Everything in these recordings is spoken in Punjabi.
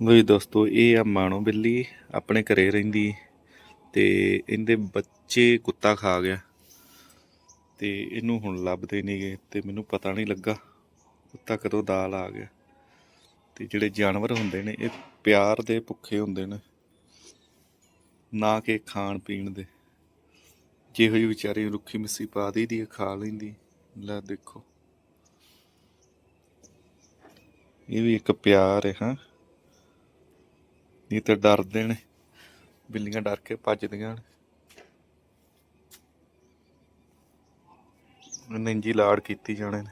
ਜੀ ਦੋਸਤੋ, ਇਹ ਆ ਮਾਣੋ ਬਿੱਲੀ ਆਪਣੇ ਘਰੇ ਰਹਿੰਦੀ ਤੇ ਇਹਦੇ ਬੱਚੇ ਕੁੱਤਾ ਖਾ ਗਿਆ ਤੇ ਇਹਨੂੰ ਹੁਣ ਲੱਭਦੇ ਨਹੀਂਗੇ ਤੇ ਮੈਨੂੰ ਪਤਾ ਨਹੀਂ ਲੱਗਾ ਕੁੱਤਾ ਕਦੋਂ ਦਾਲ ਆ ਗਿਆ। ਤੇ ਜਿਹੜੇ ਜਾਨਵਰ ਹੁੰਦੇ ਨੇ, ਇਹ ਪਿਆਰ ਦੇ ਭੁੱਖੇ ਹੁੰਦੇ ਨੇ, ਨਾ ਕਿ ਖਾਣ ਪੀਣ ਦੇ। ਜਿਹੋ ਜਿਹੀ ਵਿਚਾਰੀ ਰੁੱਖੀ ਮਿੱਸੀ ਪਾ ਦੀ ਦੀ ਖਾ ਲੈਂਦੀ ਲੈ ਦੇਖੋ। ਇਹ ਵੀ ਇੱਕ ਪਿਆਰ ਹੈ, ਹਾਂ। ਨਹੀਂ ਤਾਂ ਡਰਦੇ ਨੇ। ਬਿੱਲੀਆਂ ਡਰ ਕੇ ਭੱਜਦੀਆਂ ਨੇ। ਉਹਨੇ ਲਾੜ ਕੀਤੀ ਜਾਣੇ ਨੇ।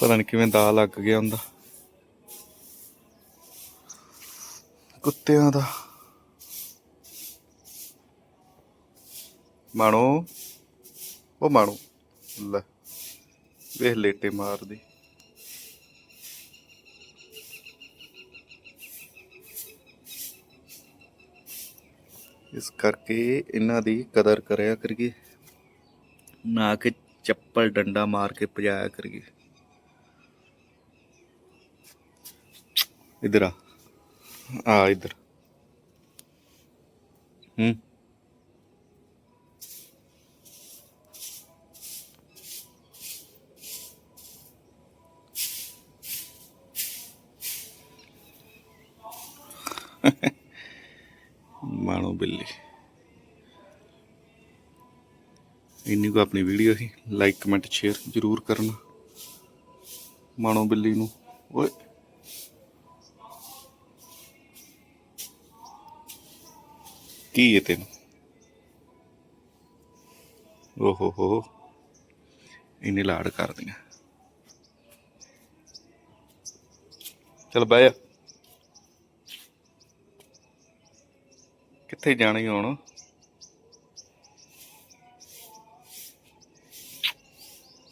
ਪਤਾ ਨਹੀਂ ਕਿਵੇਂ ਦਾ ਲੱਗ ਗਿਆ ਹੁੰਦਾ। ਕੁੱਤਿਆਂ ਦਾ। ਮਾਣੋ। ਉਹ ਮਾਣੋ। ਲੈ। ਵੇਖ ਲੇਟੇ ਮਾਰਦੀ। ਇਸ ਕਰਕੇ ਇਹਨਾਂ ਦੀ ਕਦਰ ਕਰਿਆ ਕਰੀਏ। ਨਾ ਕਿ ਚੱਪਲ ਡੰਡਾ ਮਾਰ ਕੇ ਪਜਾਇਆ ਕਰੀਏ। ਇਧਰ ਆ। ਆ, ਇਧਰ। ਹੂੰ। ਮਾਣੋ ਬਿੱਲੀ। ਇੰਨੀ ਕੋ ਆਪਣੀ ਵੀਡੀਓ ਸੀ। ਲਾਈਕ ਕਮੈਂਟ ਸ਼ੇਅਰ ਜ਼ਰੂਰ ਕਰਨਾ। ਮਾਣੋ ਬਿੱਲੀ ਨੂੰ। ਓਏ। ਕੀ ਹੈ ਤੈਨੂੰ? ਓਹੋ ਹੋ। ਇੰਨੇ ਲਾੜ ਕਰਦੀਆਂ। ਚਲ ਬਹਿ ਕਿੱਥੇ ਜਾਣੀ ਈ ਹੁਣ?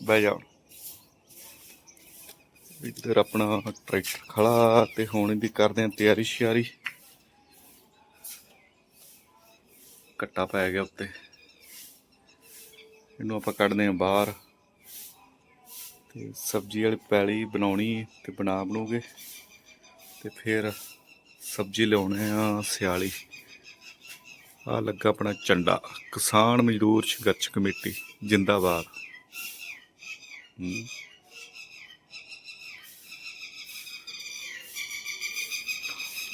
ਬਹਿ ਜਾ। ਇੱਧਰ ਆਪਣਾ ਟਰੈਕਟਰ ਖੜਾ ਤੇ ਹੁਣ ਇਹਦੀ ਕਰਦੇ ਆ ਤਿਆਰੀ ਸ਼ਿਆਰੀ। ਕੱਟਾ ਪੈ ਗਿਆ ਉੱਤੇ। ਇਹਨੂੰ ਆਪਾਂ ਕੱਢਦੇ ਆ ਬਾਹਰ। ਤੇ ਸਬਜ਼ੀ ਵਾਲੀ ਪੈਲੀ ਬਣਾਉਣੀ ਤੇ ਬਣਾ ਬਣੂਗੇ। ਤੇ ਫਿਰ ਸਬਜ਼ੀ ਲਿਆਉਣੇ ਆ ਸਿਆਲੀ। ਆ ਲੱਗਾ ਆਪਣਾ ਝੰਡਾ। ਕਿਸਾਨ ਮਜ਼ਦੂਰ ਸੰਘਰਸ਼ ਕਮੇਟੀ, ਜਿੰਦਾਬਾਦ। ਹੂੰ।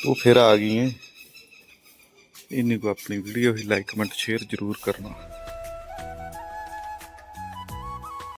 ਉਹ ਫਿਰ ਆ ਗਈ ਹੈ ਇੰਨੀ ਕੋ ਆਪਣੀ ਵੀਡੀਓ ਹੀ ਲਾਈਕ ਕਮੈਂਟ ਸ਼ੇਅਰ ਜ਼ਰੂਰ ਕਰਨਾ।